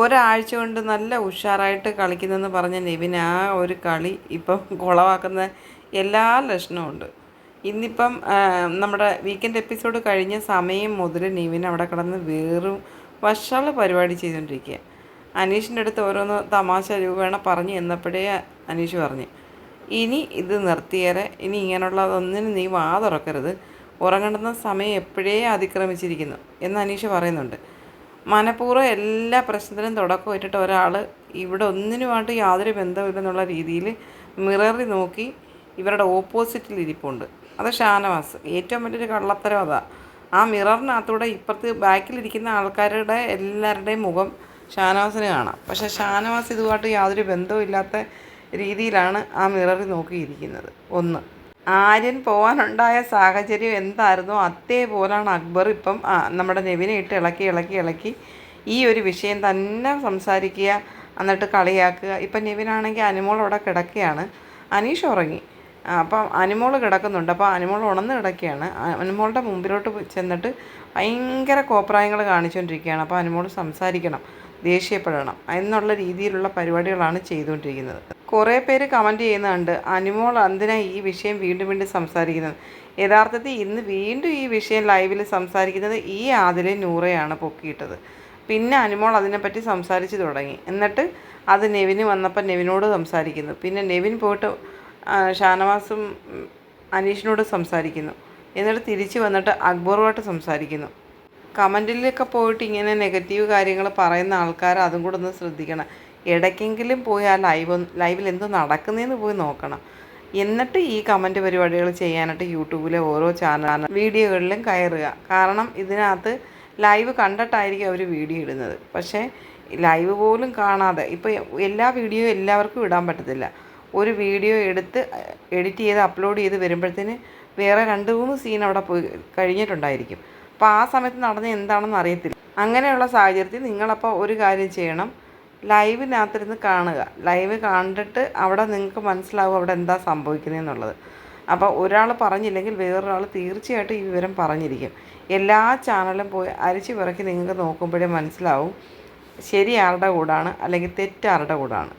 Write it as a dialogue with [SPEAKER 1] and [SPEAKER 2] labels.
[SPEAKER 1] ഒരാഴ്ച കൊണ്ട് നല്ല ഉഷാറായിട്ട് കളിക്കുന്നതെന്ന് പറഞ്ഞ നിവിൻ ആ ഒരു കളി ഇപ്പം കുളവാക്കുന്ന എല്ലാ ലക്ഷണവും ഉണ്ട്. ഇന്നിപ്പം നമ്മുടെ വീക്കെൻഡ് എപ്പിസോഡ് കഴിഞ്ഞ സമയം മുതൽ നിവിൻ അവിടെ കിടന്ന് വേറും വഷള പരിപാടി ചെയ്തുകൊണ്ടിരിക്കുക അനീഷിന്റെ അടുത്ത് ഓരോന്ന് തമാശ രൂപേണ പറഞ്ഞു എന്നപ്പോഴേ അനീഷ് പറഞ്ഞു ഇനി ഇത് നിർത്തിയേറെ ഇനി ഇങ്ങനെയുള്ളതൊന്നിനും നീ വാ തുറക്കരുത്. ഉറങ്ങുന്ന സമയം എപ്പോഴേ അതിക്രമിച്ചിരിക്കുന്നു എന്ന് അനീഷ് പറയുന്നുണ്ട്. മനഃപൂർവം എല്ലാ പ്രശ്നത്തിനും തുടക്കം ഇട്ടിട്ട് ഒരാൾ ഇവിടെ ഒന്നിനുമായിട്ട് യാതൊരു ബന്ധമില്ലെന്നുള്ള രീതിയിൽ മിററി നോക്കി ഇവരുടെ ഓപ്പോസിറ്റിൽ ഇരിപ്പുണ്ട്. അത് ഷാനവാസ്. ഏറ്റവും വലിയൊരു കള്ളത്തരം അതാ. ആ മിററിനകത്തൂടെ ഇപ്പുറത്ത് ബാക്കിലിരിക്കുന്ന ആൾക്കാരുടെ എല്ലാവരുടെയും മുഖം ഷാനവാസിന് കാണാം. പക്ഷേ ഷാനവാസ് ഇതുമായിട്ട് യാതൊരു ബന്ധവും ഇല്ലാത്ത രീതിയിലാണ് ആ മിററിൽ നോക്കിയിരിക്കുന്നത്. ഒന്ന്. ആര്യൻ പോകാനുണ്ടായ സാഹചര്യം എന്തായിരുന്നോ? അതേപോലാണ് അക്ബർ ഇപ്പം നമ്മുടെ നെവിനെ ഇട്ട് ഇളക്കി ഇളക്കി ഇളക്കി ഈ ഒരു വിഷയം തന്നെ സംസാരിക്കുക എന്നിട്ട് കളിയാക്കുക. ഇപ്പം നെവിനാണെങ്കിൽ അനിമോൾ അവിടെ കിടക്കുകയാണ്. അനീഷ് ഉറങ്ങി. അപ്പം അനുമോൾ കിടക്കുന്നുണ്ട്. അപ്പോൾ അനിമോൾ ഉണർന്ന് കിടക്കുകയാണ്. അനിമോളുടെ മുമ്പിലോട്ട് ചെന്നിട്ട് ഭയങ്കര കോപ്രായങ്ങൾ കാണിച്ചുകൊണ്ടിരിക്കുകയാണ്. അപ്പോൾ അനിമോൾ സംസാരിക്കണം ദേഷ്യപ്പെടണം എന്നുള്ള രീതിയിലുള്ള പരിപാടികളാണ് ചെയ്തുകൊണ്ടിരിക്കുന്നത്. കുറേ പേര് കമന്റ് ചെയ്യുന്നുണ്ട്. അനുമോൾ എന്തിനാ ഈ വിഷയം വീണ്ടും വീണ്ടും സംസാരിക്കുന്നത്? യഥാർത്ഥത്തിൽ ഇന്ന് വീണ്ടും ഈ വിഷയം ലൈവിൽ സംസാരിക്കുന്നത് ഈ ആദിലെ നൂറയാണ് പൊക്കിയിട്ടത്. പിന്നെ അനുമോൾ അതിനെപ്പറ്റി സംസാരിച്ച് തുടങ്ങി. എന്നിട്ട് അത് നെവിന് വന്നപ്പോൾ നെവിനോട് സംസാരിക്കുന്നു. പിന്നെ നെവിൻ പോയിട്ട് ഷാനവാസും അനീഷിനോട് സംസാരിക്കുന്നു. എന്നിട്ട് തിരിച്ച് വന്നിട്ട് അക്ബറുമായിട്ട് സംസാരിക്കുന്നു. കമന്റിലൊക്കെ പോയിട്ട് ഇങ്ങനെ നെഗറ്റീവ് കാര്യങ്ങൾ പറയുന്ന ആൾക്കാർ അതും കൂടെ ഒന്ന് ശ്രദ്ധിക്കണം. ഇടയ്ക്കെങ്കിലും പോയി ആ ലൈവ് ലൈവിൽ എന്തോ നടക്കുന്നതെന്ന് പോയി നോക്കണം. എന്നിട്ട് ഈ കമന്റ് പരിപാടികൾ ചെയ്യാനായിട്ട് യൂട്യൂബിലെ ഓരോ ചാനൽ വീഡിയോകളിലും കയറുക. കാരണം ഇതിനകത്ത് ലൈവ് കണ്ടിട്ടായിരിക്കും അവർ വീഡിയോ ഇടുന്നത്. പക്ഷേ ലൈവ് പോലും കാണാതെ ഇപ്പോൾ എല്ലാ വീഡിയോ എല്ലാവർക്കും ഇടാൻ പറ്റത്തില്ല. ഒരു വീഡിയോ എടുത്ത് എഡിറ്റ് ചെയ്ത് അപ്ലോഡ് ചെയ്ത് വരുമ്പോഴത്തേന് വേറെ രണ്ട് മൂന്ന് സീൻ അവിടെ പോയി കഴിഞ്ഞിട്ടുണ്ടായിരിക്കും. അപ്പോൾ ആ സമയത്ത് നടന്ന എന്താണെന്ന് അറിയത്തില്ല. അങ്ങനെയുള്ള സാഹചര്യത്തിൽ നിങ്ങളപ്പോൾ ഒരു കാര്യം ചെയ്യണം. ലൈവിനകത്തിരുന്ന് കാണുക. ലൈവ് കണ്ടിട്ട് അവിടെ നിങ്ങൾക്ക് മനസ്സിലാവും അവിടെ എന്താ സംഭവിക്കുന്നതെന്നുള്ളത് അപ്പോൾ ഒരാൾ പറഞ്ഞില്ലെങ്കിൽ വേറൊരാൾ തീർച്ചയായിട്ടും ഈ വിവരം പറഞ്ഞിരിക്കും. എല്ലാ ചാനലും പോയി അരിച്ചു പിറക്കി നിങ്ങൾക്ക് നോക്കുമ്പോഴേ മനസ്സിലാവും. ശരി ആരുടെ കൂടാണ് അല്ലെങ്കിൽ തെറ്റ് ആരുടെ കൂടാണ്.